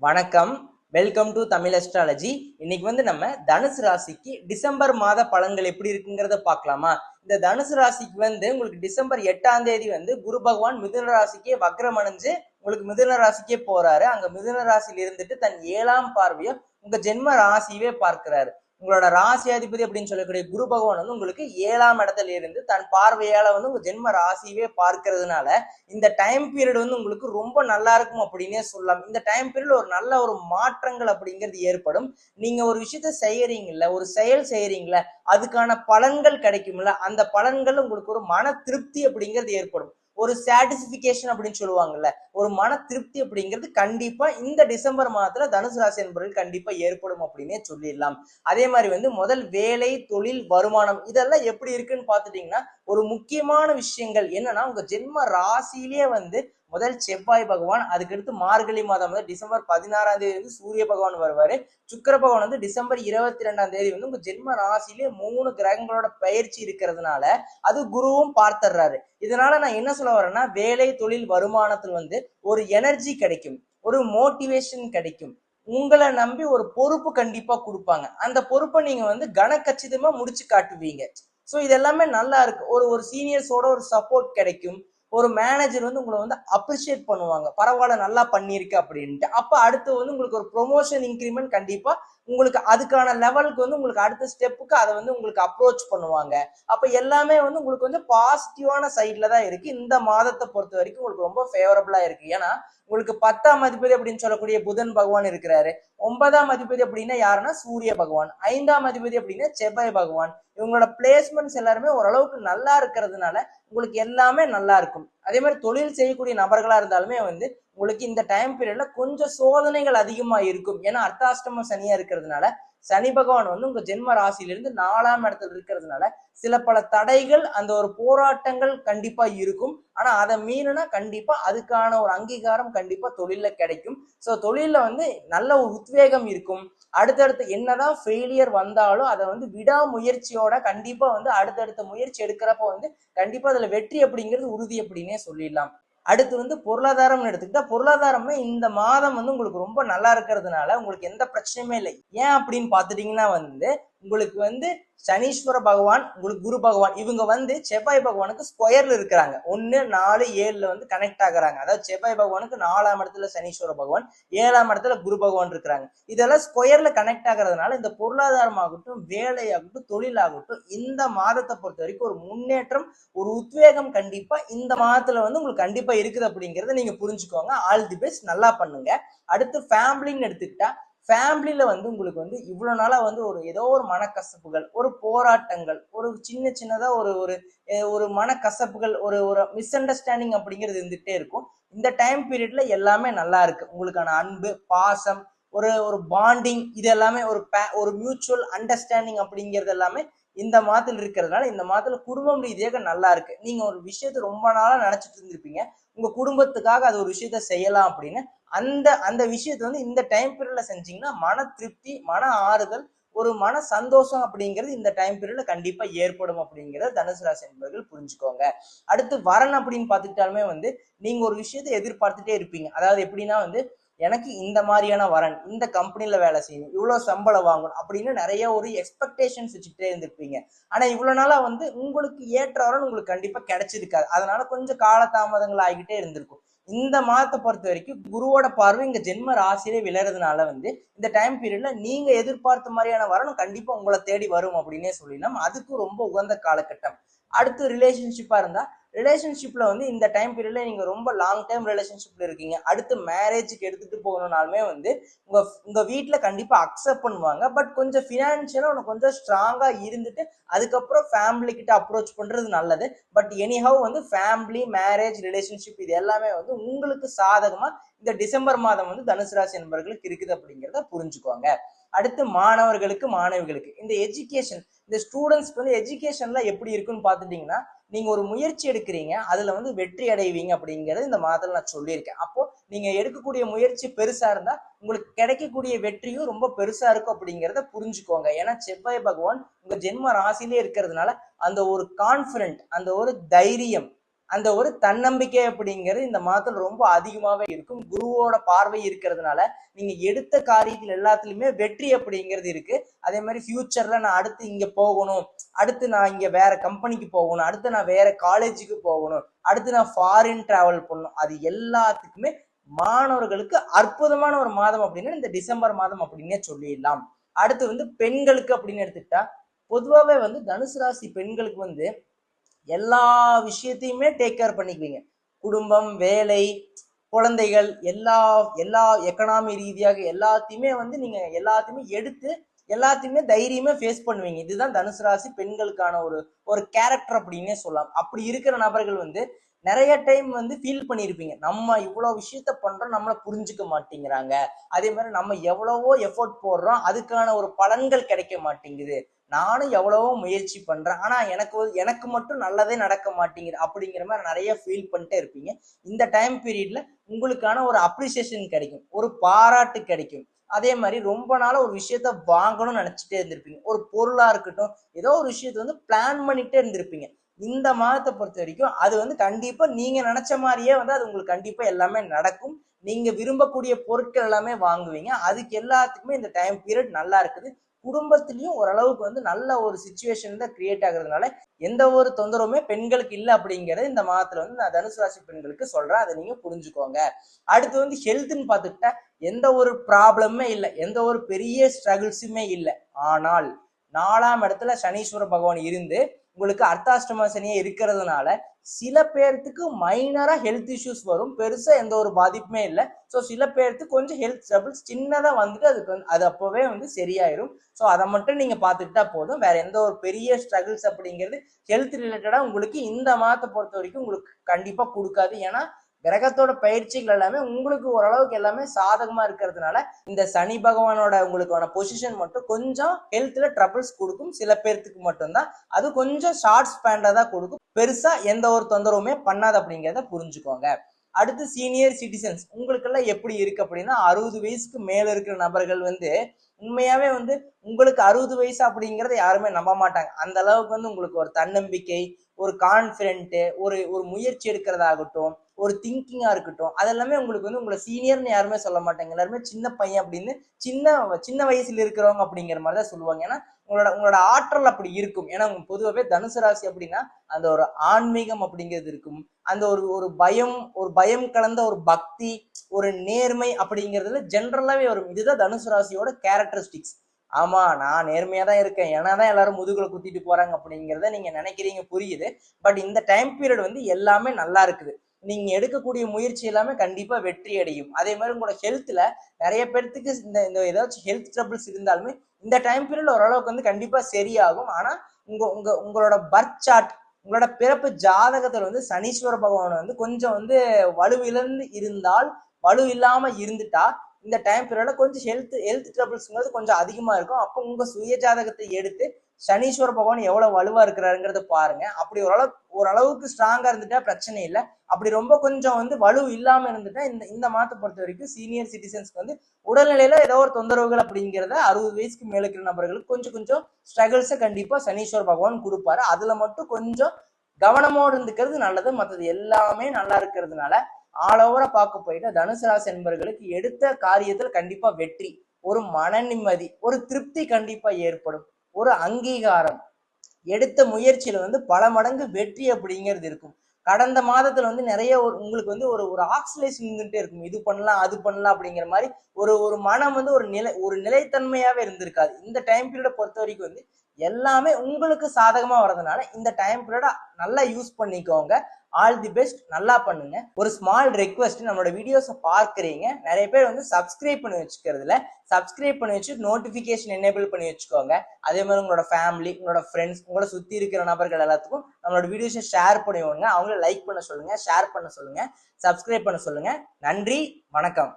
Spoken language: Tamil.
வணக்கம். வெல்கம் டு தமிழ் அஸ்ட்ராலஜி இன்னைக்கு வந்து நம்ம தனுசு ராசிக்கு டிசம்பர் மாத பலன்கள் எப்படி இருக்குங்கிறத பார்க்கலாமா? இந்த தனுசு ராசிக்கு வந்து உங்களுக்கு டிசம்பர் எட்டாம் தேதி வந்து குரு பகவான் மிதுன ராசிக்கே வக்ரம் அணிஞ்சு உங்களுக்கு மிதுன ராசிக்கே போறாரு. அங்க மிதுன ராசியில இருந்துட்டு தன் ஏழாம் பார்வையை உங்க ஜென்ம ராசியவே பார்க்கிறாரு. உங்களோட ராசி அதிபதி அப்படின்னு சொல்லக்கூடிய குரு பகவான் வந்து உங்களுக்கு ஏழாம் இடத்துல இருந்து தன் பார்வையால வந்து உங்க ஜென்ம ராசியவே பார்க்கறதுனால இந்த டைம் பீரியட் வந்து உங்களுக்கு ரொம்ப நல்லா இருக்கும் அப்படின்னே சொல்லலாம். இந்த டைம் பீரியட் ஒரு நல்ல ஒரு மாற்றங்கள் அப்படிங்கிறது ஏற்படும். நீங்க ஒரு விஷயத்த செய்யறீங்கல்ல ஒரு செயல் செய்யறீங்களா அதுக்கான பலன்கள் கிடைக்கும்ல அந்த பலன்கள் உங்களுக்கு ஒரு மன திருப்தி அப்படிங்கிறது ஏற்படும். ஒரு சாட்டிஸ்பிகேஷன் அப்படின்னு சொல்லுவாங்கல்ல ஒரு மன திருப்தி அப்படிங்கிறது கண்டிப்பா இந்த டிசம்பர் மாதத்துல தனுசு ராசி என்பவர்கள் கண்டிப்பா ஏற்படும் அப்படின்னே சொல்லிடலாம். அதே மாதிரி வந்து முதல் வேலை தொழில் வருமானம் இதெல்லாம் எப்படி இருக்குன்னு பார்த்துட்டீங்கன்னா ஒரு முக்கியமான விஷயங்கள் என்னன்னா உங்க ஜென்ம ராசியிலேயே வந்து முதல் செவ்வாய் பகவான் அதுக்கடுத்து மார்கழி மாதம் வந்து டிசம்பர் பதினாறாம் தேதி வந்து சூரிய பகவான் வருவாரு. சுக்கர பகவான் வந்து டிசம்பர் இருபத்தி ரெண்டாம் தேதி வந்து உங்க ஜென்ம ராசியிலேயே மூணு கிரகங்களோட பயிற்சி இருக்கிறதுனால அது குருவும் பார்த்துடுறாரு. இதனால நான் என்ன சொல்ல வரேன்னா வேலை தொழில் வருமானத்தில் வந்து ஒரு எனர்ஜி கிடைக்கும் ஒரு மோட்டிவேஷன் கிடைக்கும். உங்களை நம்பி ஒரு பொறுப்பு கண்டிப்பா கொடுப்பாங்க. அந்த பொறுப்பை நீங்க வந்து கனக்கச்சிதமா முடிச்சு காட்டுவீங்க. ஸோ இது எல்லாமே நல்லா இருக்கு. ஒரு ஒரு சீனியர்ஸோட ஒரு சப்போர்ட் கிடைக்கும். ஒரு மேனேஜர் வந்து உங்களை வந்து அப்ரிஷியேட் பண்ணுவாங்க. பரவாயில்ல நல்லா பண்ணியிருக்கு அப்படின்ட்டு. அப்போ அடுத்து வந்து உங்களுக்கு ஒரு ப்ரொமோஷன் இன்க்ரிமெண்ட் கண்டிப்பா உங்களுக்கு அதுக்கான லெவலுக்கு வந்து உங்களுக்கு அடுத்த ஸ்டெப்புக்கு அதை வந்து உங்களுக்கு அப்ரோச் பண்ணுவாங்க. அப்போ எல்லாமே வந்து உங்களுக்கு வந்து பாசிட்டிவான சைட்ல தான் இருக்கு. இந்த மாதத்தை பொறுத்த வரைக்கும் உங்களுக்கு ரொம்ப ஃபேவரபிளா இருக்கு. ஏன்னா உங்களுக்கு பத்தாம் அதிபதி அப்படின்னு சொல்லக்கூடிய புதன் பகவான் இருக்கிறாரு. ஒன்பதாம் அதிபதி அப்படின்னா யாருன்னா? சூரிய பகவான். ஐந்தாம் அதிபதி அப்படின்னா செவ்வாய் பகவான். இவங்களோட பிளேஸ்மெண்ட்ஸ் எல்லாருமே ஓரளவுக்கு நல்லா இருக்கிறதுனால உங்களுக்கு எல்லாமே நல்லா இருக்கும். அதே மாதிரி தொழில் செய்யக்கூடிய நபர்களா இருந்தாலுமே வந்து உங்களுக்கு இந்த டைம் பீரியட்ல கொஞ்சம் சோதனைகள் அதிகமா இருக்கும். ஏன்னா அர்த்தாஷ்டம சனியா இருக்கிறதுனால சனி பகவான் வந்து உங்க ஜென்ம ராசியிலிருந்து நாலாம் இடத்துல இருக்கிறதுனால சில பல தடைகள் அந்த ஒரு போராட்டங்கள் கண்டிப்பா இருக்கும். ஆனா அதை மீறினா கண்டிப்பா அதுக்கான ஒரு அங்கீகாரம் கண்டிப்பா தொழில கிடைக்கும். ஸோ தொழில வந்து நல்ல ஒரு உத்வேகம் இருக்கும். அடுத்தடுத்து என்னதான் ஃபெயிலியர் வந்தாலும் அதை வந்து விடாமுயற்சியோட கண்டிப்பா வந்து அடுத்தடுத்த முயற்சி எடுக்கிறப்ப வந்து கண்டிப்பா அதுல வெற்றி அப்படிங்கிறது உறுதி அப்படின்னே சொல்லிடலாம். அடுத்து வந்து பொருளாதாரம்னு எடுத்துக்கிட்டா பொருளாதாரமே இந்த மாதம் வந்து உங்களுக்கு ரொம்ப நல்லா இருக்கிறதுனால உங்களுக்கு எந்த பிரச்சனையுமே இல்லை. ஏன் அப்படின்னு பார்த்துட்டிங்கன்னா வந்து உங்களுக்கு வந்து சனீஸ்வர பகவான் உங்களுக்கு குரு பகவான் இவங்க வந்து செவ்வாய் பகவானுக்கு ஸ்கொயர்ல இருக்கிறாங்க. ஒன்னு நாலு ஏழுல வந்து கனெக்ட் ஆகுறாங்க. அதாவது செவ்வாய் பகவானுக்கு நாலாம் இடத்துல சனீஸ்வர பகவான் ஏழாம் இடத்துல குரு பகவான் இருக்கிறாங்க. இதெல்லாம் ஸ்கொயர்ல கனெக்ட் ஆகுறதுனால இந்த பொருளாதாரமாகட்டும் வேலையாகட்டும் தொழிலாகட்டும் இந்த மாதத்தை பொறுத்த வரைக்கும் ஒரு முன்னேற்றம் ஒரு உத்வேகம் கண்டிப்பா இந்த மாதத்துல வந்து உங்களுக்கு கண்டிப்பா இருக்குது அப்படிங்கறத நீங்க புரிஞ்சுக்கோங்க. ஆல் தி பெஸ்ட் நல்லா பண்ணுங்க. அடுத்து ஃபேமிலின்னு எடுத்துக்கிட்டா ஃபேமிலியில் வந்து உங்களுக்கு வந்து இவ்வளோ நாளாக வந்து ஒரு ஏதோ ஒரு மனக்கசப்புகள் ஒரு போராட்டங்கள் ஒரு சின்ன சின்னதாக ஒரு ஒரு ஒரு மனக்கசப்புகள் ஒரு ஒரு மிஸ் அண்டர்ஸ்டாண்டிங் அப்படிங்கிறது இருந்துகிட்டே இருக்கும். இந்த டைம் பீரியட்ல எல்லாமே நல்லா இருக்கு. உங்களுக்கான அன்பு பாசம் ஒரு ஒரு பாண்டிங் இது எல்லாமே ஒரு ஒரு மியூச்சுவல் அண்டர்ஸ்டாண்டிங் அப்படிங்கிறது எல்லாமே இந்த மாதத்தில் இருக்கிறதுனால இந்த மாதத்துல குடும்பம் ரீதியாக நல்லா இருக்கு. நீங்க ஒரு விஷயத்த ரொம்ப நாளா நினைச்சிட்டு இருந்திருப்பீங்க. உங்க குடும்பத்துக்காக அது ஒரு விஷயத்த செய்யலாம் அப்படின்னு அந்த அந்த விஷயத்தை வந்து இந்த டைம் பீரியட்ல செஞ்சீங்கன்னா மன திருப்தி மன ஆறுதல் ஒரு மன சந்தோஷம் அப்படிங்கிறது இந்த டைம் பீரியட்ல கண்டிப்பா ஏற்படும் அப்படிங்கிறத தனுசு ராசி என்பர்கள் புரிஞ்சுக்கோங்க. அடுத்து வரன் அப்படின்னு பார்த்துக்கிட்டாலுமே வந்து நீங்க ஒரு விஷயத்தை எதிர்பார்த்துட்டே இருப்பீங்க. அதாவது எப்படின்னா வந்து எனக்கு இந்த மாதிரியான வரன் இந்த கம்பெனியில் வேலை செய்யணும் இவ்வளவு சம்பளம் வாங்கணும் அப்படின்னு நிறைய ஒரு எக்ஸ்பெக்டேஷன்ஸ் வச்சுக்கிட்டே இருந்திருப்பீங்க. ஆனா இவ்வளவு நாளா வந்து உங்களுக்கு ஏற்ற வரன் உங்களுக்கு கண்டிப்பா கிடைச்சிருக்காது. அதனால கொஞ்சம் காலதாமதங்கள் ஆகிக்கிட்டே இருந்திருக்கும். இந்த மாதத்தை பொறுத்த வரைக்கும் குருவோட பார்வை இங்க ஜென்ம ராசியிலே விழறதுனால வந்து இந்த டைம் பீரியட்ல நீங்க எதிர்பார்த்த மாதிரியான வரணும் கண்டிப்பா உங்களை தேடி வரும் அப்படின்னே சொல்லிடலாம். அதுக்கு ரொம்ப உகந்த காலகட்டம். அடுத்து ரிலேஷன்ஷிப்பா இருந்தா ரிலேஷன்ஷிப்பில் வந்து இந்த டைம் பீரியடில் நீங்கள் ரொம்ப லாங் டைம் ரிலேஷன்ஷிப்பில் இருக்கீங்க. அடுத்து மேரேஜுக்கு எடுத்துகிட்டு போகணுனாலுமே வந்து உங்கள் உங்கள் வீட்டில் கண்டிப்பாக அக்செப்ட் பண்ணுவாங்க. பட் கொஞ்சம் ஃபினான்ஷியலாக உனக்கு கொஞ்சம் ஸ்ட்ராங்காக இருந்துட்டு அதுக்கப்புறம் ஃபேமிலிக்கிட்ட அப்ரோச் பண்ணுறது நல்லது. பட் எனிஹவ் வந்து ஃபேமிலி மேரேஜ் ரிலேஷன்ஷிப் இது எல்லாமே வந்து உங்களுக்கு சாதகமாக இந்த டிசம்பர் மாதம் வந்து தனுசு ராசி என்பவர்களுக்கு இருக்குது அப்படிங்கிறத புரிஞ்சுக்கோங்க. அடுத்து மாணவர்களுக்கு மாணவிகளுக்கு. இந்த எஜுகேஷன் இந்த ஸ்டூடெண்ட்ஸ்க்கு வந்து எஜுகேஷன்லாம் எப்படி இருக்குன்னு பார்த்துட்டிங்கன்னா நீங்க ஒரு முயற்சி எடுக்கிறீங்க அதுல வந்து வெற்றி அடைவீங்க அப்படிங்கறது இந்த மாதத்துல நான் சொல்லியிருக்கேன். அப்போ நீங்க எடுக்கக்கூடிய முயற்சி பெருசா இருந்தா உங்களுக்கு கிடைக்கக்கூடிய வெற்றியும் ரொம்ப பெருசா இருக்கும் அப்படிங்கிறத புரிஞ்சுக்கோங்க. ஏன்னா செவ்வாய் பகவான் உங்க ஜென்ம ராசிலே இருக்கிறதுனால அந்த ஒரு கான்பிடன்ட் அந்த ஒரு தைரியம் அந்த ஒரு தன்னம்பிக்கை அப்படிங்கிறது இந்த மாதத்தில் ரொம்ப அதிகமாகவே இருக்கும். குருவோட பார்வை இருக்கிறதுனால நீங்கள் எடுத்த காரியத்தில் எல்லாத்துலேயுமே வெற்றி அப்படிங்கிறது இருக்குது அதே மாதிரி ஃப்யூச்சரில் நான் அடுத்து இங்கே போகணும். அடுத்து நான் இங்கே வேற கம்பெனிக்கு போகணும். அடுத்து நான் வேற காலேஜுக்கு போகணும். அடுத்து நான் ஃபாரின் ட்ராவல் பண்ணணும். அது எல்லாத்துக்குமே மாணவர்களுக்கு அற்புதமான ஒரு மாதம் அப்படின்னு இந்த டிசம்பர் மாதம் அப்படின்னே சொல்லிடலாம். அடுத்து வந்து பெண்களுக்கு அப்படின்னு எடுத்துக்கிட்டா பொதுவாகவே வந்து தனுசு ராசி பெண்களுக்கு வந்து எல்லா விஷயத்தையுமே டேக் கேர் பண்ணிக்குவீங்க. குடும்பம் வேலை குழந்தைகள் எல்லா எல்லா எக்கனாமி ரீதியாக எல்லாத்தையுமே வந்து நீங்க எல்லாத்தையுமே எடுத்து எல்லாத்தையுமே தைரியமா ஃபேஸ் பண்ணுவீங்க. இதுதான் தனுசு ராசி பெண்களுக்கான ஒரு ஒரு கேரக்டர் அப்படின்னே சொல்லலாம். அப்படி இருக்கிற நபர்கள் வந்து நிறைய டைம் வந்து ஃபீல் பண்ணியிருப்பீங்க. நம்ம இவ்வளோ விஷயத்த பண்றோம் நம்மளை புரிஞ்சுக்க மாட்டேங்கிறாங்க. அதே மாதிரி நம்ம எவ்வளவோ எஃபோர்ட் போடுறோம் அதுக்கான ஒரு பலன்கள் கிடைக்க மாட்டேங்குது. நானும் எவ்வளவோ முயற்சி பண்றேன். ஆனா எனக்கு எனக்கு மட்டும் நல்லதே நடக்க மாட்டேங்குது அப்படிங்கிற மாதிரி நிறைய ஃபீல் பண்ணிட்டே இருப்பீங்க. இந்த டைம் பீரியட்ல உங்களுக்கான ஒரு அப்ரிசியேஷன் கிடைக்கும். ஒரு பாராட்டு கிடைக்கும். அதே மாதிரி ரொம்ப நாளாக ஒரு விஷயத்த வாங்கணும்னு நினைச்சிட்டே இருந்திருப்பீங்க. ஒரு பொருளா இருக்கட்டும் ஏதோ ஒரு விஷயத்த வந்து பிளான் பண்ணிட்டே இருந்திருப்பீங்க. இந்த மாதத்தை பொறுத்த வரைக்கும் அது வந்து கண்டிப்பா நீங்க நினைச்ச மாதிரியே வந்து அது உங்களுக்கு கண்டிப்பா எல்லாமே நடக்கும். நீங்க விரும்பக்கூடிய பொருட்கள் எல்லாமே வாங்குவீங்க. அதுக்கு எல்லாத்துக்குமே இந்த டைம் பீரியட் நல்லா இருக்குது. குடும்பத்திலையும் ஓரளவுக்கு வந்து நல்ல ஒரு சுச்சுவேஷன் தான் கிரியேட் ஆகுறதுனால எந்த ஒரு தொந்தரவுமே பெண்களுக்கு இல்லை அப்படிங்கிறத இந்த மாதத்துல வந்து நான் தனுசு ராசி பெண்களுக்கு சொல்றேன். அதை நீங்க புரிஞ்சுக்கோங்க. அடுத்து வந்து ஹெல்த்னு பார்த்துக்கிட்டா எந்த ஒரு ப்ராப்ளமே இல்லை. எந்த ஒரு பெரிய ஸ்ட்ரகிள்ஸுமே இல்லை. ஆனால் நாலாம் இடத்துல சனீஸ்வர பகவான் இருந்து உங்களுக்கு அர்த்தாஷ்டம சனியே இருக்கிறதுனால சில பேர்த்துக்கு மைனரா ஹெல்த் இஷ்யூஸ் வரும். பெருசா எந்த ஒரு பாதிப்புமே இல்லை. ஸோ சில பேர்த்துக்கு கொஞ்சம் ஹெல்த் ட்ரபிள்ஸ் சின்னதா வந்துட்டு அதுக்கு வந்து அது அப்போவே வந்து சரியாயிரும். ஸோ அதை மட்டும் நீங்க பார்த்துக்கிட்டா போதும். வேற எந்த ஒரு பெரிய ஸ்ட்ரகிள்ஸ் அப்படிங்கிறது ஹெல்த் ரிலேட்டடா உங்களுக்கு இந்த மாதத்தை பொறுத்த வரைக்கும் உங்களுக்கு கண்டிப்பா கொடுக்காது. ஏன்னா கிரகத்தோட பயிற்சிகள் எல்லாமே உங்களுக்கு ஓரளவுக்கு எல்லாமே சாதகமா இருக்கிறதுனால இந்த சனி பகவானோட உங்களுக்கான பொசிஷன் மட்டும் கொஞ்சம் ஹெல்த்ல ட்ரபிள்ஸ் கொடுக்கும். சில பேர்த்துக்கு மட்டும்தான். அது கொஞ்சம் ஷார்ட் ஸ்பேண்டா தான் கொடுக்கும். பெருசா எந்த ஒரு தொந்தரவுமே பண்ணாது அப்படிங்கிறத புரிஞ்சுக்கோங்க. அடுத்து சீனியர் சிட்டிசன்ஸ் உங்களுக்கெல்லாம் எப்படி இருக்கு அப்படின்னா அறுபது வயசுக்கு மேல இருக்கிற நபர்கள் வந்து உண்மையாவே வந்து உங்களுக்கு அறுபது வயசு அப்படிங்கிறத யாருமே நம்ப மாட்டாங்க. அந்த அளவுக்கு வந்து உங்களுக்கு ஒரு தன்னம்பிக்கை ஒரு கான்ஃபிடென்ட் ஒரு ஒரு முயற்சி எடுக்கிறதாகட்டும் ஒரு திங்கிங்கா இருக்கட்டும். அதெல்லாமே உங்களுக்கு வந்து உங்களை சீனியர்னு யாருமே சொல்ல மாட்டாங்க. எல்லாருமே சின்ன பையன் அப்படின்னு சின்ன சின்ன வயசுல இருக்கிறவங்க அப்படிங்கிற மாதிரி தான் சொல்லுவாங்க. ஏன்னா உங்களோட உங்களோட ஆற்றல் அப்படி இருக்கும். ஏன்னா பொதுவாகவே தனுசு ராசி அப்படின்னா அந்த ஒரு ஆன்மீகம் அப்படிங்கிறது இருக்கும். அந்த ஒரு ஒரு பயம் ஒரு பயம் கலந்த ஒரு பக்தி ஒரு நேர்மை அப்படிங்கிறதுல ஜென்ரலாகவே வரும். இதுதான் தனுசு ராசியோட கேரக்டரிஸ்டிக்ஸ் ஆமா நான் நேர்மையா தான் இருக்கேன். ஏன்னா தான் எல்லாரும் முதுகுல குத்திட்டு போறாங்க அப்படிங்கிறத நீங்க நினைக்கிறீங்க புரியுது. பட் இந்த டைம் பீரியட் வந்து எல்லாமே நல்லா இருக்குது. நீங்க எடுக்கக்கூடிய முயற்சி எல்லாமே கண்டிப்பா வெற்றி அடையும். அதே மாதிரி உங்களோட ஹெல்த்ல நிறைய பேர்த்துக்கு இந்த இந்த ஏதாச்சும் ஹெல்த் ட்ரபிள்ஸ் இருந்தாலுமே இந்த டைம் பீரியட்ல ஓரளவுக்கு வந்து கண்டிப்பா சரியாகும். ஆனா உங்க உங்க உங்களோட பர்த் சார்ட் உங்களோட பிறப்பு ஜாதகத்துல வந்து சனீஸ்வர பகவான் வந்து கொஞ்சம் வந்து வலுவிழந்து இருந்தால் வலு இல்லாம இருந்துட்டா இந்த டைம் பீரியட்ல கொஞ்சம் ஹெல்த் ஹெல்த் ட்ரபிள்ஸ்ங்கிறது கொஞ்சம் அதிகமா இருக்கும். அப்போ உங்க சுய ஜாதகத்தை எடுத்து சனீஸ்வர பகவான் எவ்வளவு வலுவா இருக்கிறாருங்கிறத பாருங்க. அப்படி ஓரளவு ஓரளவுக்கு ஸ்ட்ராங்கா இருந்துட்டா பிரச்சனை இல்லை. அப்படி ரொம்ப கொஞ்சம் வந்து வலு இல்லாம இருந்துட்டா இந்த இந்த மாதத்தை பொறுத்த வரைக்கும் சீனியர் சிட்டிசன்ஸ்க்கு வந்து உடல்நிலையில ஏதோ ஒரு தொந்தரவுகள் அப்படிங்கிறத அறுபது வயசுக்கு மேல இருக்கிற நபர்களுக்கு கொஞ்சம் கொஞ்சம் ஸ்ட்ரகிள்ஸை கண்டிப்பா சனீஸ்வர பகவான் கொடுப்பாரு. அதுல மட்டும் கொஞ்சம் கவனமோடு இருந்துக்கிறது நல்லது. மற்றது எல்லாமே நல்லா இருக்கிறதுனால ஆல் ஓவரா பார்க்க போயிட்டா தனுசு ராசி என்பவர்களுக்கு எடுத்த காரியத்தில் கண்டிப்பா வெற்றி ஒரு மன நிம்மதி ஒரு திருப்தி கண்டிப்பா ஏற்படும் ஒரு அங்கீகாரம். எடுத்த முயற்சியில வந்து பல மடங்கு வெற்றி அப்படிங்கிறது இருக்கும். கடந்த மாதத்துல வந்து நிறைய ஒரு உங்களுக்கு வந்து ஒரு ஒரு ஆக்சிலேஷன் இருந்துகிட்டே இருக்கும். இது பண்ணலாம் அது பண்ணலாம் அப்படிங்கிற மாதிரி ஒரு ஒரு மனம் வந்து ஒரு நிலை ஒரு நிலைத்தன்மையாவே இருந்திருக்காது. இந்த டைம் பீரியட பொறுத்த வரைக்கும் வந்து எல்லாமே உங்களுக்கு சாதகமா வர்றதுனால இந்த டைம் பீரியட நல்லா யூஸ் பண்ணிக்கோங்க. ஆல் தி பெஸ்ட் நல்லா பண்ணுங்க. ஒரு ஸ்மால் ரெக்வஸ்ட் நம்மளோட வீடியோஸை பார்க்குறீங்க. நிறைய பேர் வந்து சப்ஸ்கிரைப் பண்ணி வச்சுக்கிறதுல சப்ஸ்கிரைப் பண்ணி வச்சு நோட்டிஃபிகேஷன் எனேபிள் பண்ணி வச்சுக்கோங்க. அதே மாதிரி உங்களோட ஃபேமிலி உங்களோட ஃப்ரெண்ட்ஸ் உங்களோட சுற்றி இருக்கிற நபர்கள் எல்லாத்துக்கும் நம்மளோட வீடியோஸை ஷேர் பண்ணி அவங்கள லைக் பண்ண சொல்லுங்கள் ஷேர் பண்ண சொல்லுங்கள் சப்ஸ்கிரைப் பண்ண சொல்லுங்கள் நன்றி வணக்கம்.